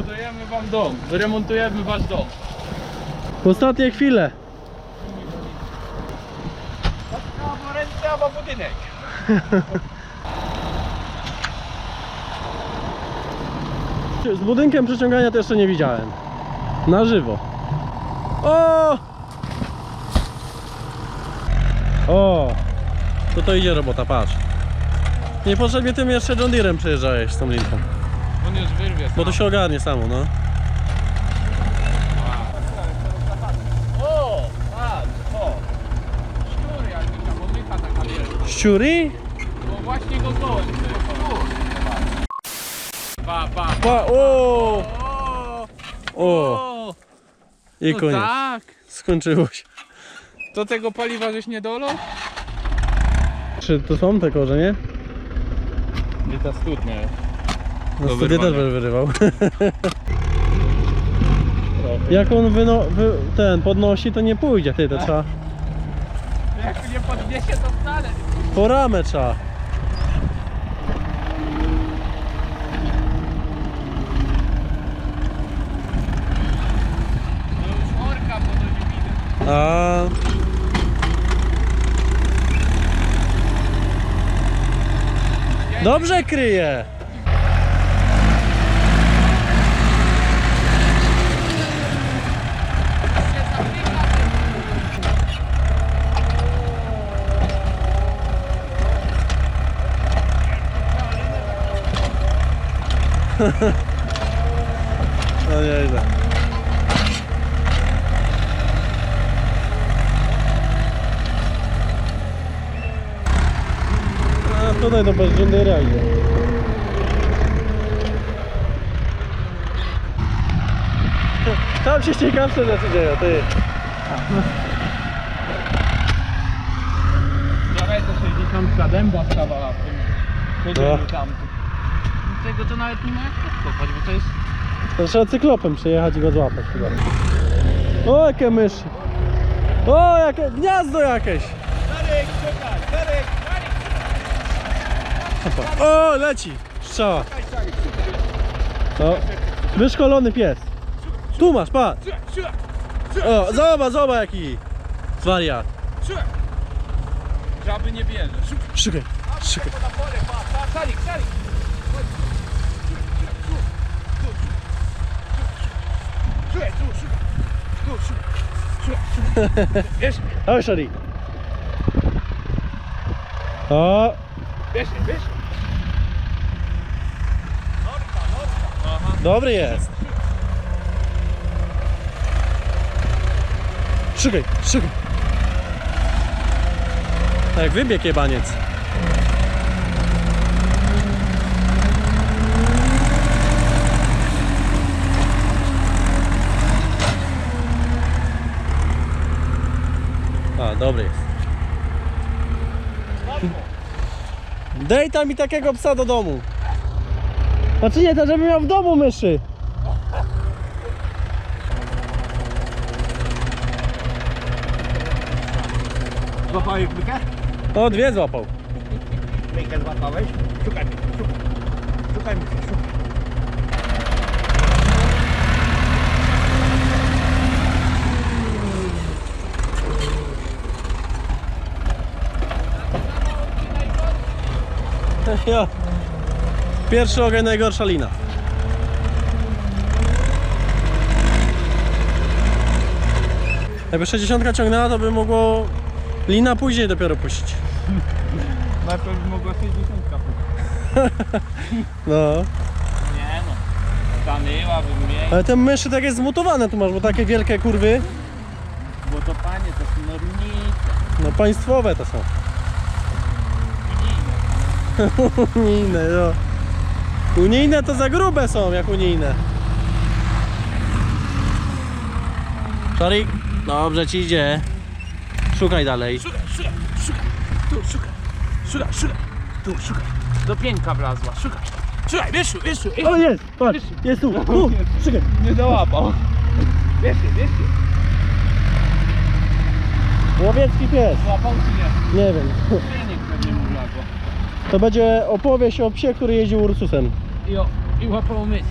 Budujemy wam dom, wyremontujemy wasz dom. Ostatnie chwile. Albo ręce, albo budynek. Z budynkiem przeciągania to jeszcze nie widziałem. Na żywo. O! O! To to idzie robota, patrz. Niepotrzebnie tym jeszcze John Deerem przejeżdżałeś z tą linką. On już wyrwie. Bo to się ogarnie samo, no. O! Patrz, o! Szczury jakby ta pomyka taka wielka. Ściury? No właśnie go goni. Pa, pa. Pa, o! O! O! I no koniec. tak. Skończyło się. To tego paliwa żeś nie dolał? Czy to są te korze, nie? Nie ta studnia. No studia też wyrwania. wyrywał. Jak on wyno, wy, ten podnosi, to nie pójdzie, ty, to trzeba Jak nie podniesie to wcale. po ramę trzeba. Już orka, bo to nie widać. A Dobrze kryje. No nieźle. A tutaj to bez idzie. Tam się ciekawsze rzeczy dzieją, ty. Wczoraj to 60 dęba stawała w tym chodzeniu No. tam. Tego to nawet nie ma jak podkopać, bo to jest... To trzeba cyklopem przyjechać i go złapać chyba. O, jakie myszy. O, jakie gniazdo jakieś. Darek, czekaj, Darek, Darek, O, leci. Strzała. No. Wyszkolony pies. Tu masz, patrz. O, zobacz, zobacz jaki. Wariat. słuchaj. Żaby nie bierze. Szukaj, Szukaj, szukaj. na pole, pa, pa, Salik, Salik. Słuchaj, tu, szukaj. Tu, szukaj. Słuchaj, słuchaj. Wiesz, Dawaj, Szari. O, wiesz, wiesz. Norka, norka. Aha. dobry jest. Szukaj, szukaj. Tak wybieg jebaniec. Dobry jest. Dej tam mi takiego psa do domu. Znaczy nie, to żeby miał w domu myszy. Złapałeś mykę? O, dwie złapał. Mykę złapałeś? Szukaj, szukaj. Szukaj mykę, szukaj. Ja. Pierwszy ogień, najgorsza lina. Jakby 60 ciągnęła, to by mogło lina później dopiero puścić. Najpierw mogła 60 pójść. No. Nie no. Stanęłabym mnie. Ale te myszy takie zmutowane tu masz, bo takie wielkie kurwy, Bo to panie, to są nornice. no państwowe to są. Unijne, no. Unijne to za grube są, jak unijne. Szarik, dobrze ci idzie. Szukaj dalej. Szukaj, szukaj, szukaj. Tu, szukaj. Szukaj, szukaj. Tu, szukaj. Do pięka wlazła, szukaj. Szukaj, wiesz, wiesz, wiesz. O jest, patrz, jest tu, tu, szukaj. Nie załapał. Wiesz, wiesz. Łowiecki pies, Złapał czy nie? nie wiem. To będzie opowieść o psie, który jeździł Ursusem. I, i łapał mysz.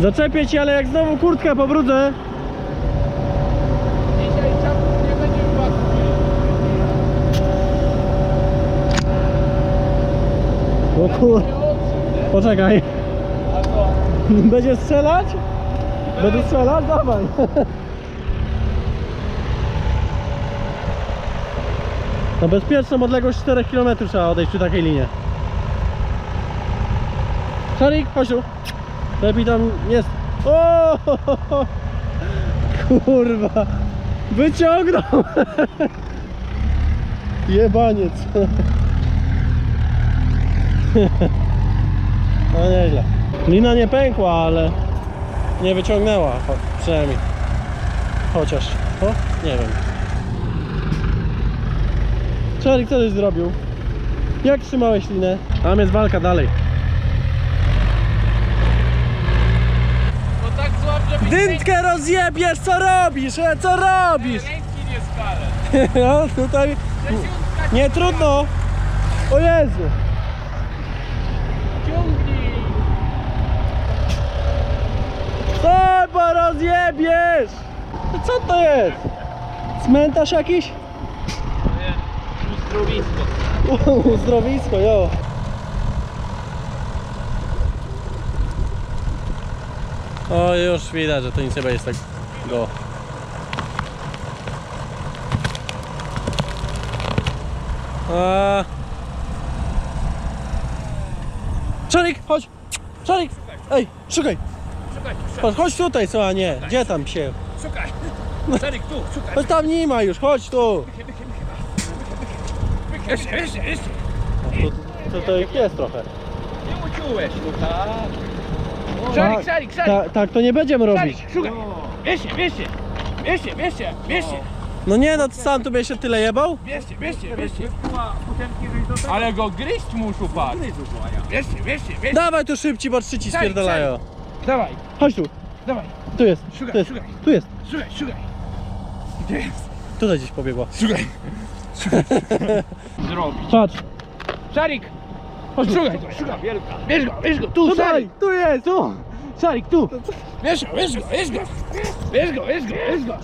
Zaczepię ci, ale jak znowu kurtkę pobrudzę, O kur... Poczekaj. Będzie strzelać? Będę strzelać? Dawaj. Na bezpieczną odległość 4 km trzeba odejść przy takiej linie. Szarik, tu. Lepiej tam jest. O! Kurwa. Wyciągnął. Jebaniec. No nieźle. Lina nie pękła, ale nie wyciągnęła przynajmniej. Chociaż, o, nie wiem. Czarek, co żeś zrobił? Jak trzymałeś linę? Tam jest walka dalej. No tak żeby Dętkę rozjebiesz, co robisz? E, co robisz? ręki nie skalę. No tutaj nie trudno. O Jezu. ciągnij. Co bo rozjebiesz? Co to jest? Cmentarz jakiś? Uzdrowisko. Uzdrowisko, jo. O, już widać, że to nic nie będzie tak go. A... Chodź! Czarik! Ej, szukaj! Chodź, chodź tutaj, co, a nie. Gdzie tam się? szukaj. Czarek tu, szukaj. Chodź tam nie ma już, chodź tu! Jeszcze, jeszcze, jeszcze. To, to ich jest trochę. Nie uciąłeś tak? Szarik, szarik, szarik. Tak, tak to nie będziemy robić. Szarik, szukaj. Bierzcie, bierzcie. Bierzcie, bierzcie, bierzcie. No nie, no sam tu by się tyle jebał? Bierzcie, bierzcie, bierzcie. Ale go gryźć muszą, patrz. Bierzcie, bierzcie, bierzcie. Dawaj tu szybciej, bo trzy ci Szarik, spierdalają. Dawaj, Chodź tu, dawaj. tu jest, Szukaj, tu jest, szukaj. tu jest. Szukaj, szukaj. Gdzie jest? Tutaj gdzieś pobiegła. Szukaj. Zrobić. Patrz, Szarik! Chodź, szukaj, szukaj. Wielka. Bierz go, bierz go, tu, tutaj, Szarik. tu jest, tu. Szarik, tu. Bierz go, bierz go, bierz go. Bierz go, bierz go, bierz go.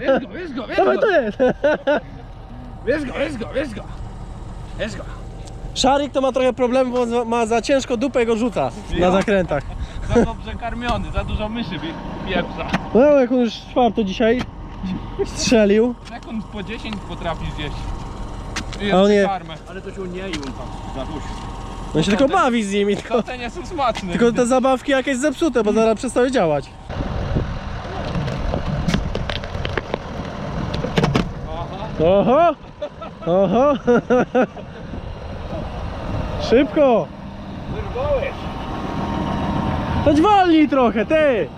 Bierz go, bierz go, bierz Dawaj, go. tu jest. Bierz go, bierz go, bierz go. Bierz go. Szarik to ma trochę problemu, bo ma za ciężko dupę i go rzuca na Ja. zakrętach. Za dobrze karmiony, za dużo myszy pieprza. No jak on już czwarto dzisiaj strzelił. Jak on po 10 potrafi zjeść? A on je- karmę. Ale to się nie ją tam za dusz. On się tylko bawi z nimi, tylko, To te nie są smaczne. tylko te zabawki jakieś zepsute, bo zaraz przestały działać. Oho! Oho! Szybko! Wyrwałeś. To wolniej trochę, ty!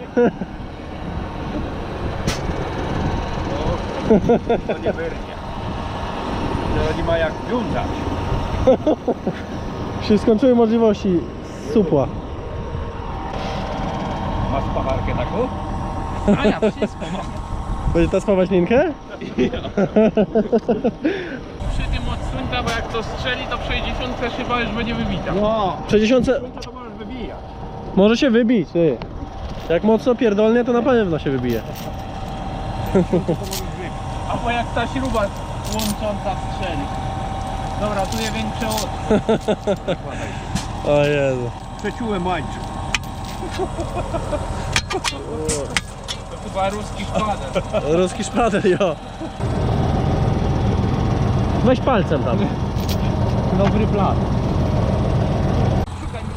To nie wyrnie. To nie ma jak wiązać. Się skończyły możliwości supła. Masz pawarkę taką? A ja wszystko mam. Będzie ta spawać linkę? Przy tym odsunka, bo jak to strzeli, to 60 chyba już będzie wybita. No. W 60 To możesz wybijać. Może się wybić, ty. Jak mocno pierdolnie, to na pewno się wybije. Albo jak ta śruba łącząca strzeli. Dobra, tu jest większe od. O Jezu. Przeciułem łańcuch. To chyba ruski szpader. Ruski szpader, jo. Weź palcem tam. Dobry plan. Szukaj mi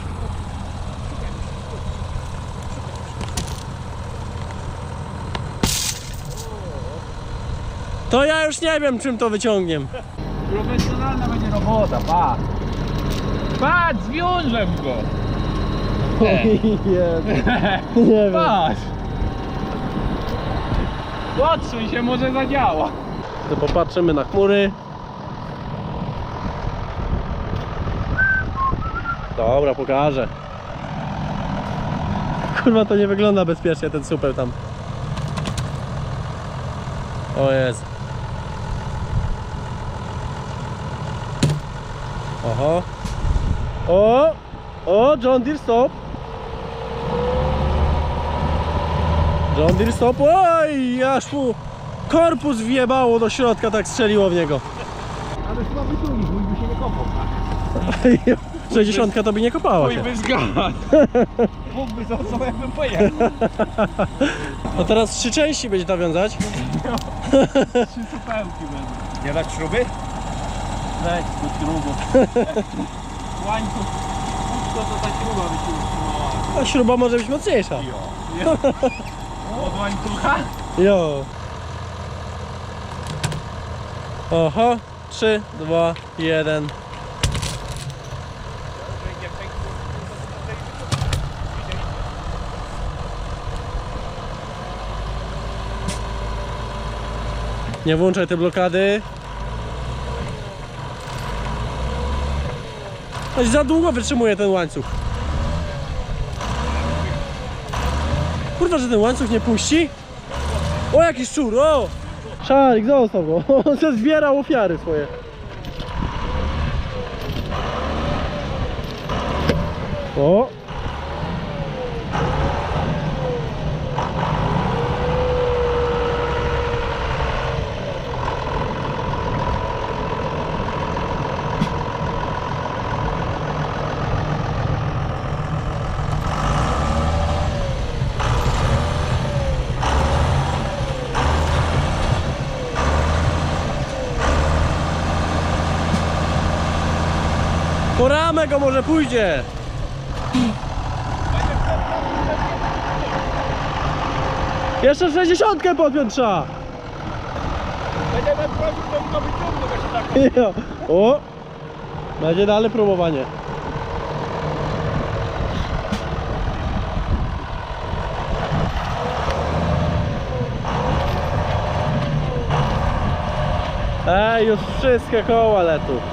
To ja już nie wiem, czym to wyciągniem. Profesjonalna będzie robota, patrz. Patrz, zwiążę go. E. Jezu. Nie wiem. Patrz. Odsuń się, może zadziała. To popatrzymy na chmury. Dobra, pokażę. Kurwa, to nie wygląda bezpiecznie, ten super tam. O jest. Oho. O! O, John Deere, stop! John Deere stop. Oj, aż mu korpus wjebało do środka, tak strzeliło w niego. Ale chyba wyciągniesz, mój by się nie kopał. tak? 60 to by nie kopała Mój się. by zgadł. Mógłby co jakbym pojechał. No teraz trzy części będzie to wiązać. Trzy supełki będą. Nie dać śruby? Weź tu śrubu. Łańcuch. To to ta śruba by się utrzymała. A śruba może być mocniejsza. Od łańcucha? Jo. Oho. 3, 2, 1. Nie włączaj te blokady. Aż za długo wytrzymuje ten łańcuch. Kurwa, że ten łańcuch nie puści? O, jakiś szczur, o! Szarik, zostaw go. On se zbierał ofiary swoje. O! Po ramę go może pójdzie. Jeszcze 60 podpiąć trzeba. Będziemy wchodził, to chyba wyciągnął właśnie tak. O! Będzie dalej próbowanie. Ej, już wszystkie koła lecą.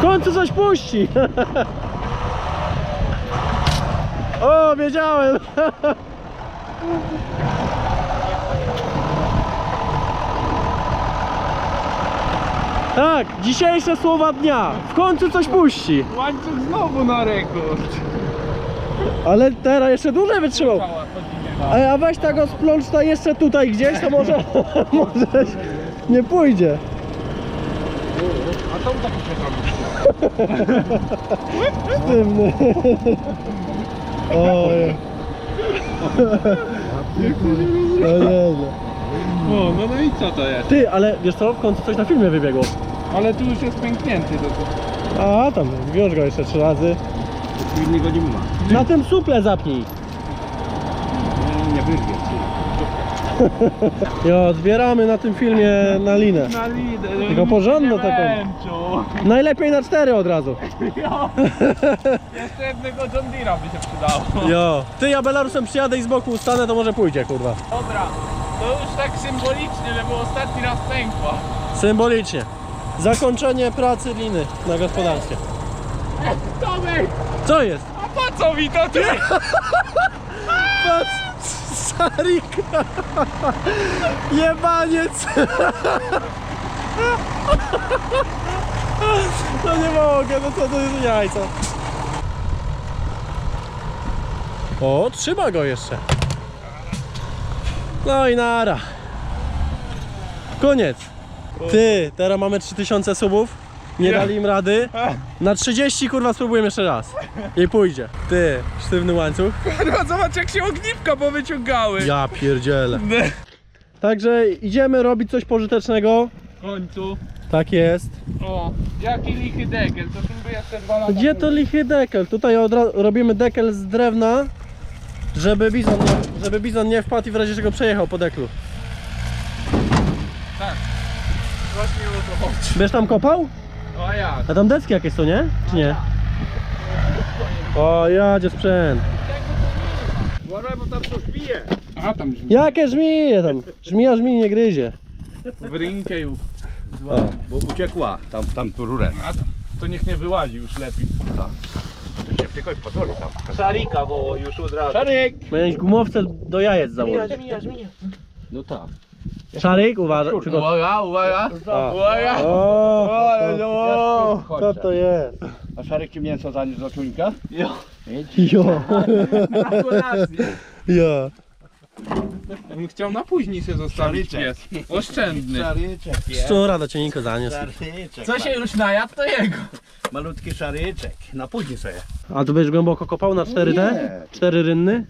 W końcu coś puści! o, wiedziałem! Tak, dzisiejsze słowa dnia. W końcu coś puści. Łańcuch znowu na rekord. Ale teraz jeszcze dłużej wytrzymał. A, a weź tego splącz to jeszcze tutaj gdzieś, to może, może nie pójdzie. A to tak się zrobił. Sztywny. Oj. No nie, nie. O, no no i co to jest? Ty, ale wiesz co, w końcu coś na filmie wybiegło. Ale tu już jest pęknięty to co? A tam, wiąż go jeszcze trzy razy. Innego nie ma. Na tym suple zapnij. Nie wyrwie. Jo, zbieramy na tym filmie na linę. Na lidę. Tylko porządną taką. Najlepiej na cztery od razu. Jeszcze jednego John Deere'a by się przydało. Jo. Ty, ja Belarusem przyjadę i z boku ustanę, to może pójdzie, kurwa. Dobra, to już tak symbolicznie, żeby ostatni raz pękła. Symbolicznie. Zakończenie pracy liny na gospodarstwie. Tomek, Co jest? a po co mi to ty? Patrz! Sarika! Jebaniec! No nie mogę, no co to jest jajco? O, trzyma go jeszcze. No i nara. Koniec. Ty, teraz mamy 3000 subów. Nie dali im rady. Na 30 kurwa spróbujemy jeszcze raz. I pójdzie. Ty, sztywny łańcuch. Kurwa, zobacz jak się ogniwka powyciągały. Ja pierdzielę. Także idziemy robić coś pożytecznego. W końcu. Tak jest. O, jaki lichy dekiel, to tym by jeszcze dwa lata Gdzie to lichy dekel? Tutaj odra- robimy dekel z drewna, żeby bizon, nie, żeby bizon nie wpadł i w razie czego przejechał po deklu. Tak. Właśnie o to chodzi. Będziesz tam kopał? O jak? A tam deski jakieś są, nie? Czy nie? O, jadzie sprzęt. Uważaj, bo tam coś bije. A tam już Jakie żmije tam? Żmija żmij nie gryzie. w rynkę już. O. Bo uciekła tam, tam tu rurę. A to, to niech nie wyłazi już lepiej. To się tylko pozwoli tam. Szarika, bo już od razu. Szaryk! Miałeś gumowce do jajec założyć. No tak. Szaryk, uważaj. Uwaga, uwaga. Uwaga. O, co to jest? A Szarek ci mięso zaniósł do czujnika? Jo. Jo, Gratulacje. ja. On chciał na później sobie zostawić Szaryczek. pies. Oszczędny. Szaryczek jest. Szczura do ciennika zaniósł. Szaryczek. Co się już najadł, to jego. Malutki szaryczek. Na później sobie. A tu będziesz głęboko kopał na cztery te? Nie. Cztery rynny?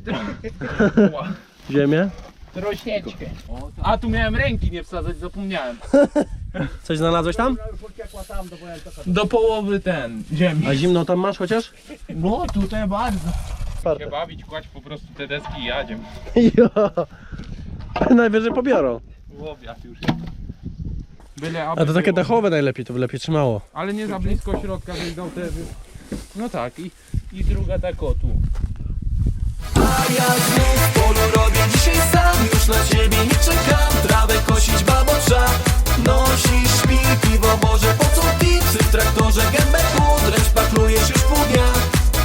Ziemię? Troszeczkę. A tu miałem ręki nie wsadzać, zapomniałem. Coś znalazłeś tam? Do połowy ten, ziemi. A zimno tam masz chociaż? No tutaj bardzo. Czwarte. Się bawić, kładź po prostu te deski i jadziem. Jo. Najwyżej pobiorą. Łowiat już. Byle aby A to takie było. dachowe najlepiej, to by lepiej trzymało. Ale nie za blisko środka, żeś dał te... No tak, i, i druga tak o tu. A ja znów polu robię dzisiaj sam. Już na ciebie nie czekam. Trawę kosić babo trzeba. Nosisz szpilki w oborze Po co pipsy w traktorze Gębę pudrę szpaklujesz już pół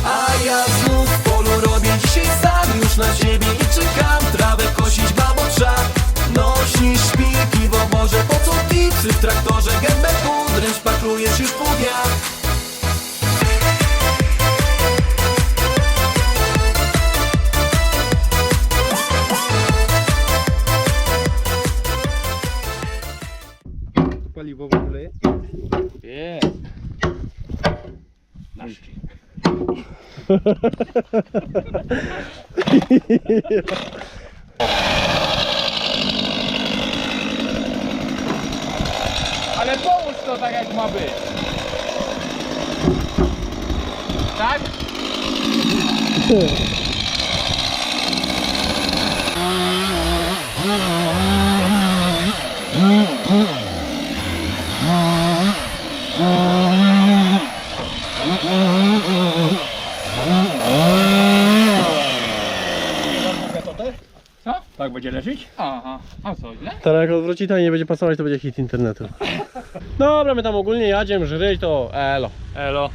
A ja znów polu robię dzisiaj sam. Już na ciebie nie czekam. Trawę kosić babo trzeba. Nosisz szpilki w oborze Po co pipsy w traktorze Gębę pudrę szpaklujesz już pół Ale połóż to tak jak ma być. Tak? Co? Tak będzie leżeć? Aha, a co źle? Teraz jak odwróci to i nie będzie pasować, to będzie hit internetu. Dobra, my tam ogólnie jadziem, żryć to elo. Elo.